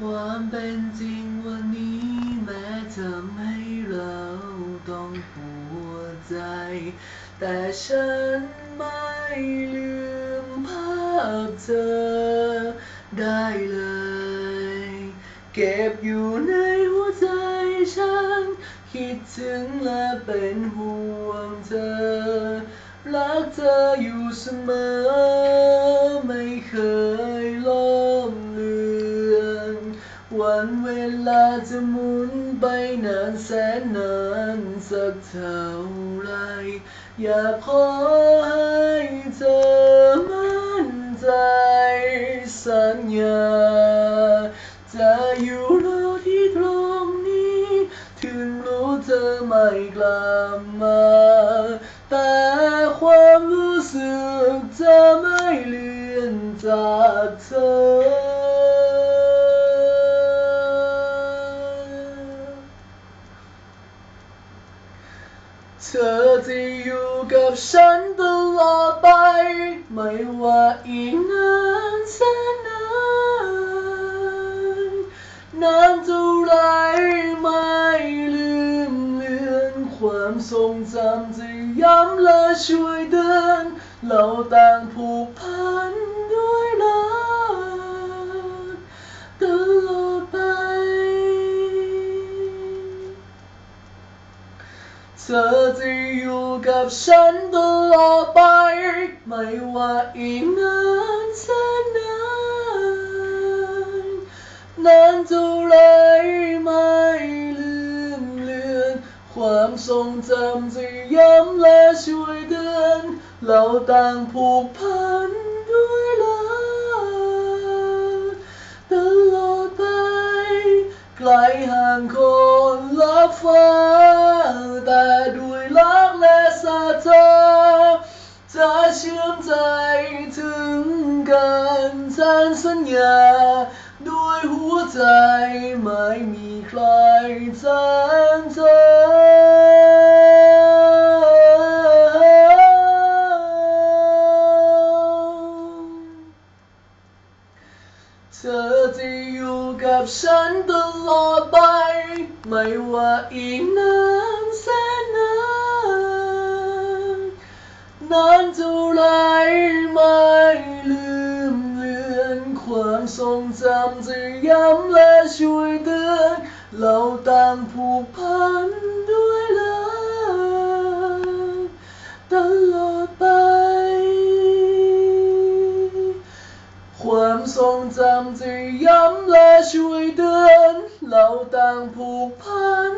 ความเป็นจริงวันนี้แม้ทำให้เราต้องปวดใจ แต่ฉันไม่ลืมภาพเธอได้เลย เก็บอยู่ในหัวใจฉัน คิดถึงและเป็นห่วงเธอ รักเธออยู่เสมอ วันเวลาจะหมุนไปนานแสนนานสักเท่าไร อยากขอให้เธอมั่นใจสัญญา จะอยู่รอที่ตรงนี้ ถึงรู้เธอไม่กลับมา แต่ความรู้สึกจะไม่เลือนจากเธอ เธอจะอยู่กับฉันตลอดไป ไม่ว่าอีกนานแสนนานนานเท่าไรไม่ลืมเลือนความทรงจำจะย้ำและช่วยเดิน เราต่างผูกพัน เธอจะอยู่กับฉันตลอดไป ไม่ว่าอีกนานแสนนานนานเท่าไรไม่ลืมเลือน ความทรงจำจะย้ำและช่วยเตือน เราต่างผูกพันด้วยรักตลอดไปไกลห่างคนลับฟ้า ด้วยรักและศรัทธาจะเชื่อมใจถึงกันฉันสัญญา ด้วยหัวใจไม่มีใครแทนเธอเธอจะอยู่กับฉันตลอดไป ไม่ว่าอีกนาน นานเท่าไรไม่ลืมเลือนความทรงจำจะย้ำและช่วยเตือนเราต่างผูกพันด้วยรักตลอดไป ความทรงจำจะย้ำและช่วยเตือนเราต่างผูกพัน